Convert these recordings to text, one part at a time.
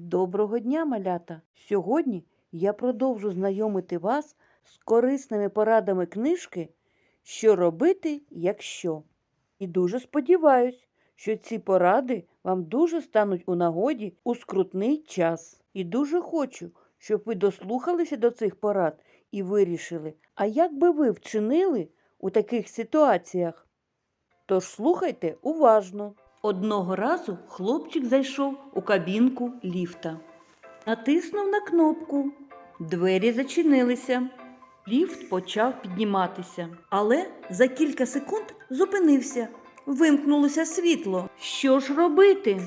Доброго дня, малята! Сьогодні я продовжу знайомити вас з корисними порадами книжки Що робити, якщо. І дуже сподіваюсь, що ці поради вам дуже стануть у нагоді у скрутний час. І дуже хочу, щоб ви дослухалися до цих порад і вирішили, а як би ви вчинили у таких ситуаціях. Тож слухайте уважно. Одного разу хлопчик зайшов у кабінку ліфта. Натиснув на кнопку. Двері зачинилися. Ліфт почав підніматися, але за кілька секунд зупинився. Вимкнулося світло. Що ж робити?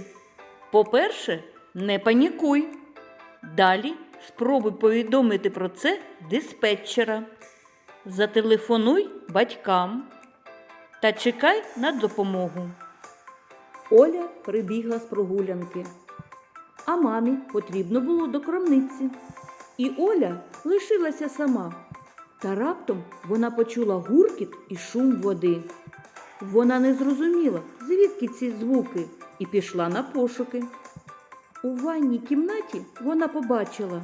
По-перше, не панікуй. Далі спробуй повідомити про це диспетчера. Зателефонуй батькам та чекай на допомогу. Оля прибігла з прогулянки, а мамі потрібно було до крамниці. І Оля лишилася сама. Та раптом вона почула гуркіт і шум води. Вона не зрозуміла, звідки ці звуки, і пішла на пошуки. У ванній кімнаті вона побачила,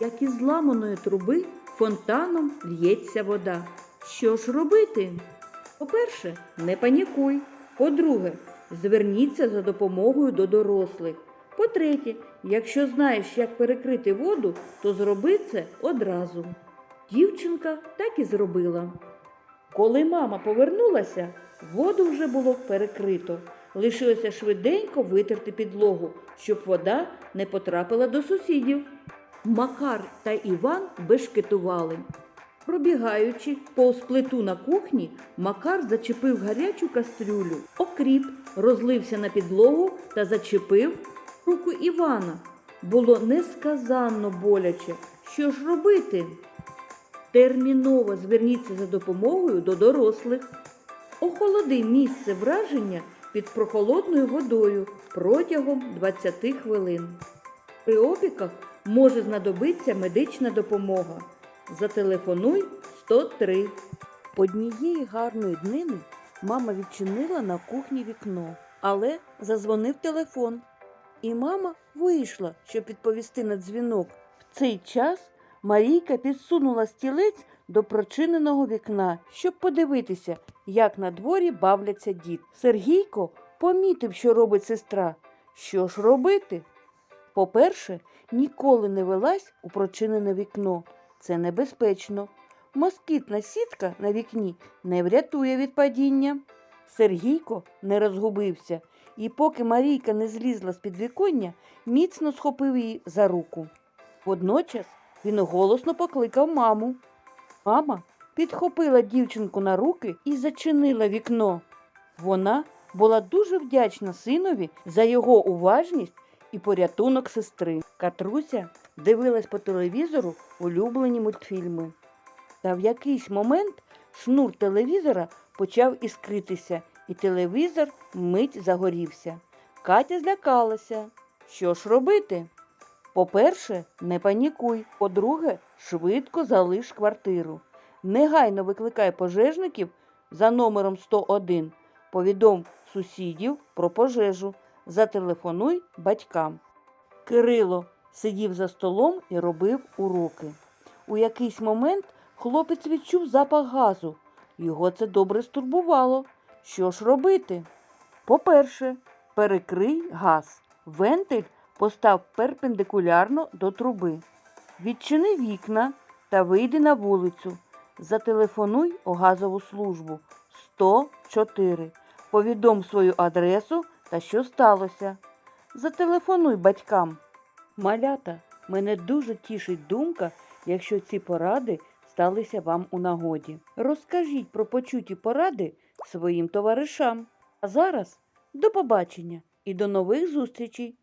як із зламаної труби фонтаном л'ється вода. Що ж робити? По-перше, не панікуй. По-друге, зверніться за допомогою до дорослих. По-третє, якщо знаєш, як перекрити воду, то зроби це одразу. Дівчинка так і зробила. Коли мама повернулася, воду вже було перекрито. Лишилося швиденько витерти підлогу, щоб вода не потрапила до сусідів. Макар та Іван бешкетували. Пробігаючи повз плиту на кухні, Макар зачепив гарячу кастрюлю. Окріп розлився на підлогу та зачепив руку Івана. Було несказанно боляче. Що ж робити? Терміново зверніться за допомогою до дорослих. Охолоди місце враження під прохолодною водою протягом 20 хвилин. При опіках може знадобитися медична допомога. Зателефонуй 103. Однієї гарної днини мама відчинила на кухні вікно, але зазвонив телефон. І мама вийшла, щоб відповісти на дзвінок. В цей час Марійка підсунула стілець до прочиненого вікна, щоб подивитися, як на дворі бавляться дід. Сергійко помітив, що робить сестра. Що ж робити? По-перше, ніколи не вилазь у прочинене вікно. Це небезпечно. Москітна сітка на вікні не врятує від падіння. Сергійко не розгубився, і поки Марійка не злізла з підвіконня, міцно схопив її за руку. Водночас він голосно покликав маму. Мама підхопила дівчинку на руки і зачинила вікно. Вона була дуже вдячна синові за його уважність і порятунок сестри. Катруся дивилась по телевізору улюблені мультфільми. Та в якийсь момент шнур телевізора почав іскритися, і телевізор мить загорівся. Катя злякалася. Що ж робити? По-перше, не панікуй. По-друге, швидко залиш квартиру. Негайно викликай пожежників за номером 101. Повідом сусідів про пожежу. Зателефонуй батькам. Кирило сидів за столом і робив уроки. У якийсь момент хлопець відчув запах газу. Його це добре стурбувало. Що ж робити? По-перше, перекрий газ. Вентиль постав перпендикулярно до труби. Відчини вікна та вийди на вулицю. Зателефонуй у газову службу 104. Повідом свою адресу та що сталося. Зателефонуй батькам. Малята, мене дуже тішить думка, якщо ці поради сталися вам у нагоді. Розкажіть про почуті поради своїм товаришам. А зараз до побачення і до нових зустрічей!